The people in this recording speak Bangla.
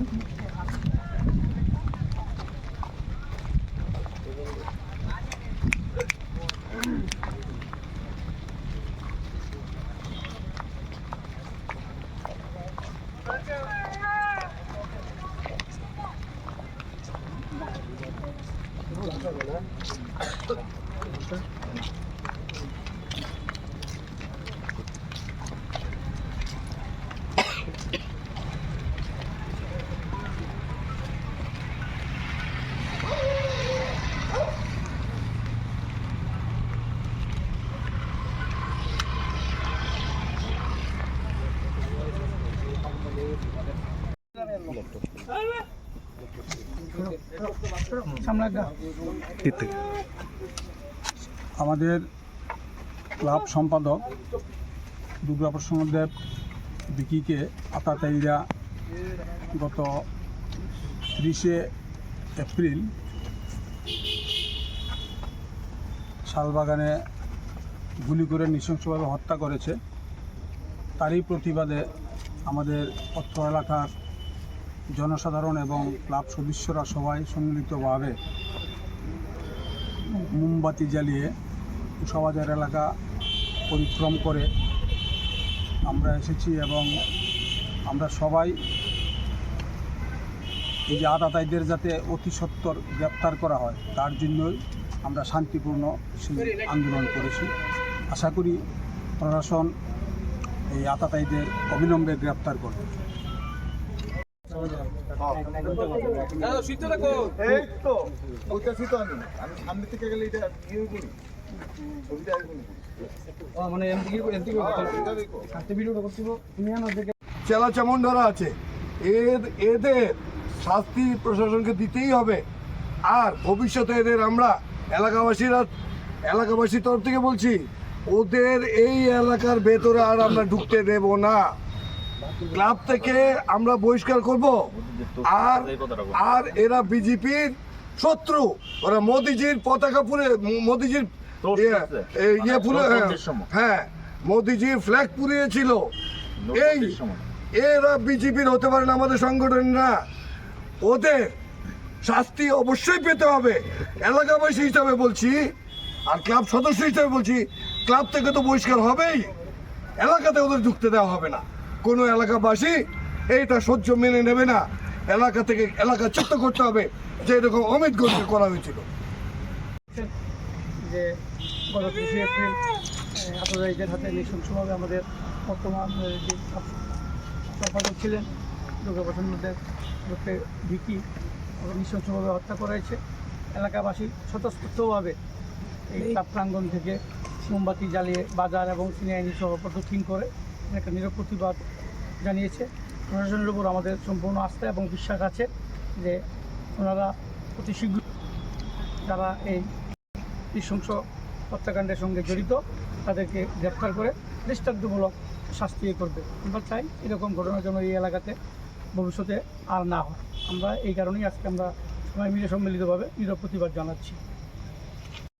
Okay. আমাদের ক্লাব সম্পাদক দুর্গাপ্রসন্ন দেব বিকিকে আতাতাইরা গত ত্রিশে এপ্রিল শালবাগানে গুলি করে নৃশংসভাবে হত্যা করেছে। তারই প্রতিবাদে আমাদের অত্র এলাকার জনসাধারণ এবং ক্লাব সদস্যরা সবাই সম্মিলিতভাবে মোমবাতি জ্বালিয়ে কুশাবাজার এলাকা পরিক্রম করে আমরা এসেছি এবং আমরা সবাই এই যে আদাতাইদের যাতে অতি সত্বর গ্রেপ্তার করা হয়, তার জন্যই আমরা শান্তিপূর্ণ আন্দোলন করেছি। আশা করি প্রশাসন এই আতাতাইদের অবিলম্বে গ্রেপ্তার করবে। এই তো চেলা চামুন্ডারা আছে। এদের শাস্তি প্রশাসনকে দিতেই হবে। আর ভবিষ্যতে এদের আমরা এলাকাবাসীরা এলাকাবাসীর তরফ থেকে বলছি, ওদের এই এলাকার ভেতরে আর আমরা ঢুকতে দেব না। ক্লাব থেকে আমরা বহিষ্কার করব। আর আর এরা বিজেপির শত্রু। ওরা মোদিজির পতাকা পুরে মোদিজির ইয়ে- ইয়ে পুরে হ্যাঁ। মোদিজির ফ্ল্যাগ পুড়িয়েছিল। এই এরা বিজেপির হতে পারে না আমাদের সংগঠন না ওদের শাস্তি অবশ্যই পেতে হবে। এলাকাবাসী হিসাবে বলছি আর ক্লাব সদস্য হিসাবে বলছি ক্লাব থেকে তো বহিষ্কার হবেই। এলাকাতে ওদের ঢুকতে দেওয়া হবে না। কোনো এলাকাবাসী এইটা সহ্য মেনে নেবে না। এলাকা থেকে এলাকা চিত্ত করতে হবে যে এরকম অমিত গঞ্জে করা হয়েছিল। যে গত তিরিশে এপ্রিল হাতে নৃশংসভাবে আমাদের বর্তমান যে সম্পাদক ছিলেন দুর্গাপ্রসন্নদের লোককে ভিকি নৃশংসভাবে হত্যা করা হয়েছে। এলাকাবাসী স্বতঃস্ফূর্তভাবে এই প্রাঙ্গণ থেকে মোমবাতি জ্বালিয়ে বাজার এবং সিনিয়াইনি সহ প্রদক্ষিণ করে একটা নিরব প্রতিবাদ জানিয়েছে। প্রশাসনের উপর আমাদের সম্পূর্ণ আস্থা এবং বিশ্বাস আছে যে ওনারা অতি শীঘ্র যারা এই নৃশংস হত্যাকাণ্ডের সঙ্গে জড়িত, তাদেরকে গ্রেপ্তার করে দৃষ্টান্তমূলক শাস্তি করবে। আমরা চাই এরকম ঘটনা যেন এই এলাকাতে ভবিষ্যতে আর না হয়। আমরা এই কারণেই আজকে আমরা সবাই মিলে সম্মিলিতভাবে নিরব প্রতিবাদ জানাচ্ছি।